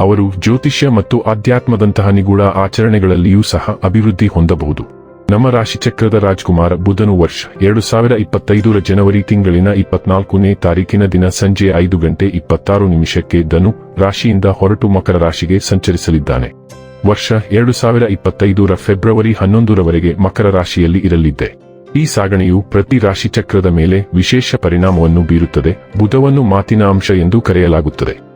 ಅವರು ಜ್ಯೋತಿಷ್ಯ ಮತ್ತು ಆಧ್ಯಾತ್ಮದಂತಹ ನಿಗೂಢ ಆಚರಣೆಗಳಲ್ಲಿಯೂ ಸಹ ಅಭಿವೃದ್ಧಿ ಹೊಂದಬಹುದು. ನಮ್ಮ ರಾಶಿಚಕ್ರದ ರಾಜ್ಕುಮಾರ ಬುಧನು ವರ್ಷ ಎರಡು ಸಾವಿರ ಇಪ್ಪತ್ತೈದರ ಜನವರಿ ತಿಂಗಳಿನ ಇಪ್ಪತ್ನಾಲ್ಕನೇ ತಾರೀಕಿನ ದಿನ ಸಂಜೆ ಐದು ಗಂಟೆ ಇಪ್ಪತ್ತಾರು ನಿಮಿಷಕ್ಕೆ ಧನು ರಾಶಿಯಿಂದ ಹೊರಟು ಮಕರ ರಾಶಿಗೆ ಸಂಚರಿಸಲಿದ್ದಾನೆ. ವರ್ಷ ಎರಡು ಸಾವಿರ ಇಪ್ಪತ್ತೈದರ ಫೆಬ್ರವರಿ ಹನ್ನೊಂದರವರೆಗೆ ಮಕರ ರಾಶಿಯಲ್ಲಿ ಇರಲಿದ್ದೆ. ಈ ಸಾಗಣೆಯು ಪ್ರತಿ ರಾಶಿಚಕ್ರದ ಮೇಲೆ ವಿಶೇಷ ಪರಿಣಾಮವನ್ನು ಬೀರುತ್ತದೆ. ಬುಧವನ್ನು ಮಾತಿನ ಅಂಶ ಎಂದು ಕರೆಯಲಾಗುತ್ತದೆ.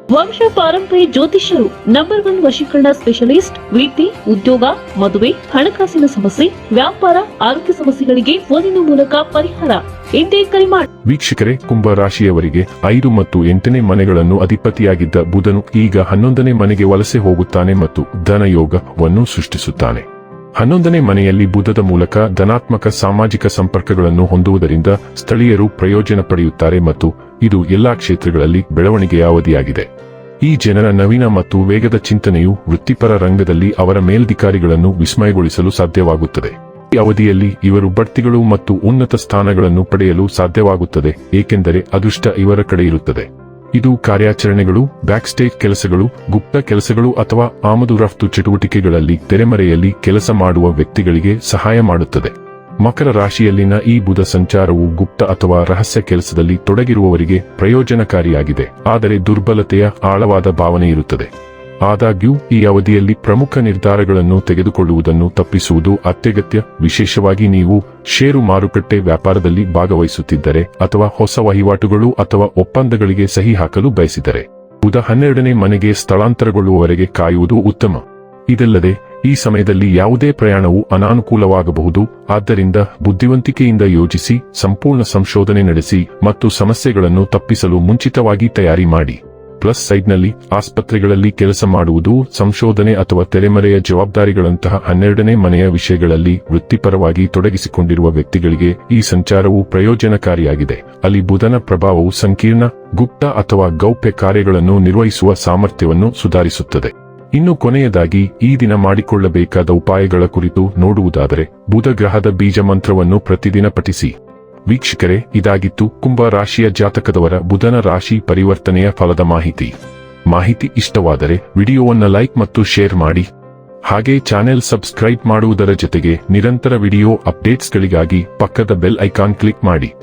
ವಂಶ ಪಾರಂಪರ್ಯ ಜ್ಯೋತಿಷ್ಯರು ನಂಬರ್ ಒನ್ ವಶೀಕರಣ ಸ್ಪೆಷಲಿಸ್ಟ್ ವೃತ್ತಿ ಉದ್ಯೋಗ, ಮದುವೆ, ಹಣಕಾಸಿನ ಸಮಸ್ಯೆ, ವ್ಯಾಪಾರ, ಆರೋಗ್ಯ ಸಮಸ್ಯೆಗಳಿಗೆ ಫೋನಿನ ಮೂಲಕ ಪರಿಹಾರ. ಇಂದೇ ಕರೆ ಮಾಡಿ ವೀಕ್ಷಕರೇ, ಕುಂಭ ರಾಶಿಯವರಿಗೆ ಐದು ಮತ್ತು ಎಂಟನೇ ಮನೆಗಳನ್ನು ಅಧಿಪತಿಯಾಗಿದ್ದ ಬುಧನು ಈಗ ಹನ್ನೊಂದನೇ ಮನೆಗೆ ವಲಸೆ ಹೋಗುತ್ತಾನೆ ಮತ್ತು ಧನಯೋಗವನ್ನು ಸೃಷ್ಟಿಸುತ್ತಾನೆ. ಹನ್ನೊಂದನೇ ಮನೆಯಲ್ಲಿ ಬುಧದ ಮೂಲಕ ಧನಾತ್ಮಕ ಸಾಮಾಜಿಕ ಸಂಪರ್ಕಗಳನ್ನು ಹೊಂದುವುದರಿಂದ ಸ್ಥಳೀಯರು ಪ್ರಯೋಜನ ಪಡೆಯುತ್ತಾರೆ ಮತ್ತು ಇದು ಎಲ್ಲಾ ಕ್ಷೇತ್ರಗಳಲ್ಲಿ ಬೆಳವಣಿಗೆಯ ಅವಧಿಯಾಗಿದೆ. ಈ ಜನರ ನವೀನ ಮತ್ತು ವೇಗದ ಚಿಂತನೆಯು ವೃತ್ತಿಪರ ರಂಗದಲ್ಲಿ ಅವರ ಮೇಲ್ಧಿಕಾರಿಗಳನ್ನು ವಿಸ್ಮಯಗೊಳಿಸಲು ಸಾಧ್ಯವಾಗುತ್ತದೆ. ಈ ಅವಧಿಯಲ್ಲಿ ಇವರು ಬಡ್ತಿಗಳು ಮತ್ತು ಉನ್ನತ ಸ್ಥಾನಗಳನ್ನು ಪಡೆಯಲು ಸಾಧ್ಯವಾಗುತ್ತದೆ, ಏಕೆಂದರೆ ಅದೃಷ್ಟ ಇವರ ಕಡೆ ಇರುತ್ತದೆ. ಇದು ಕಾರ್ಯಾಚರಣೆಗಳು, ಬ್ಯಾಕ್ಸ್ಟೇಜ್ ಕೆಲಸಗಳು, ಗುಪ್ತ ಕೆಲಸಗಳು ಅಥವಾ ಆಮದು ರಫ್ತು ಚಟುವಟಿಕೆಗಳಲ್ಲಿ ತೆರೆಮರೆಯಲ್ಲಿ ಕೆಲಸ ಮಾಡುವ ವ್ಯಕ್ತಿಗಳಿಗೆ ಸಹಾಯ ಮಾಡುತ್ತದೆ. ಮಕರ ರಾಶಿಯಲ್ಲಿನ ಈ ಬುಧ ಸಂಚಾರವು ಗುಪ್ತ ಅಥವಾ ರಹಸ್ಯ ಕೆಲಸದಲ್ಲಿ ತೊಡಗಿರುವವರಿಗೆ ಪ್ರಯೋಜನಕಾರಿಯಾಗಿದೆ. ಆದರೆ ದುರ್ಬಲತೆಯ ಆಳವಾದ ಭಾವನೆ ಇರುತ್ತದೆ. ಆದಾಗ್ಯೂ, ಈ ಅವಧಿಯಲ್ಲಿ ಪ್ರಮುಖ ನಿರ್ಧಾರಗಳನ್ನು ತೆಗೆದುಕೊಳ್ಳುವುದನ್ನು ತಪ್ಪಿಸುವುದು ಅತ್ಯಗತ್ಯ. ವಿಶೇಷವಾಗಿ ನೀವು ಷೇರು ಮಾರುಕಟ್ಟೆ ವ್ಯಾಪಾರದಲ್ಲಿ ಭಾಗವಹಿಸುತ್ತಿದ್ದರೆ ಅಥವಾ ಹೊಸ ವಹಿವಾಟುಗಳು ಅಥವಾ ಒಪ್ಪಂದಗಳಿಗೆ ಸಹಿ ಹಾಕಲು ಬಯಸಿದರೆ, ಬುಧ ಹನ್ನೆರಡನೇ ಮನೆಗೆ ಸ್ಥಳಾಂತರಗೊಳ್ಳುವವರೆಗೆ ಕಾಯುವುದು ಉತ್ತಮ. ಇದಲ್ಲದೆ, ಈ ಸಮಯದಲ್ಲಿ ಯಾವುದೇ ಪ್ರಯಾಣವು ಅನಾನುಕೂಲವಾಗಬಹುದು. ಆದ್ದರಿಂದ ಬುದ್ಧಿವಂತಿಕೆಯಿಂದ ಯೋಚಿಸಿ, ಸಂಪೂರ್ಣ ಸಂಶೋಧನೆ ನಡೆಸಿ ಮತ್ತು ಸಮಸ್ಯೆಗಳನ್ನು ತಪ್ಪಿಸಲು ಮುಂಚಿತವಾಗಿ ತಯಾರಿ ಮಾಡಿ. ಪ್ಲಸ್ ಸೈಡ್ನಲ್ಲಿ ಆಸ್ಪತ್ರೆಗಳಲ್ಲಿ ಕೆಲಸ ಮಾಡುವುದು, ಸಂಶೋಧನೆ ಅಥವಾ ತೆರೆಮರೆಯ ಜವಾಬ್ದಾರಿಗಳಂತಹ ಹನ್ನೆರಡನೇ ಮನೆಯ ವಿಷಯಗಳಲ್ಲಿ ವೃತ್ತಿಪರವಾಗಿ ತೊಡಗಿಸಿಕೊಂಡಿರುವ ವ್ಯಕ್ತಿಗಳಿಗೆ ಈ ಸಂಚಾರವು ಪ್ರಯೋಜನಕಾರಿಯಾಗಿದೆ. ಅಲ್ಲಿ ಬುಧನ ಪ್ರಭಾವವು ಸಂಕೀರ್ಣ, ಗುಪ್ತ ಅಥವಾ ಗೌಪ್ಯ ಕಾರ್ಯಗಳನ್ನು ನಿರ್ವಹಿಸುವ ಸಾಮರ್ಥ್ಯವನ್ನು ಸುಧಾರಿಸುತ್ತದೆ. ಇನ್ನು ಕೊನೆಯದಾಗಿ ಈ ದಿನ ಮಾಡಿಕೊಳ್ಳಬೇಕಾದ ಉಪಾಯಗಳ ಕುರಿತು ನೋಡುವುದಾದರೆ ಬುಧ ಗ್ರಹದ ಬೀಜ ಮಂತ್ರವನ್ನು ಪ್ರತಿದಿನ ಪಠಿಸಿ. ವೀಕ್ಷಕರೇ, ಇದಾಗಿತ್ತು ಕುಂಭ ರಾಶಿಯ ಜಾತಕದವರ ಬುಧನ ರಾಶಿ ಪರಿವರ್ತನೆಯ ಫಲದ ಮಾಹಿತಿ. ಮಾಹಿತಿ ಇಷ್ಟವಾದರೆ ವಿಡಿಯೋವನ್ನು ಲೈಕ್ ಮತ್ತು ಶೇರ್ ಮಾಡಿ. ಹಾಗೆ ಚಾನೆಲ್ ಸಬ್ಸ್ಕ್ರೈಬ್ ಮಾಡುವುದರ ಜೊತೆಗೆ ನಿರಂತರ ವಿಡಿಯೋ ಅಪ್ಡೇಟ್ಸ್ಗಳಿಗಾಗಿ ಪಕ್ಕದ ಬೆಲ್ ಐಕಾನ್ ಕ್ಲಿಕ್ ಮಾಡಿ.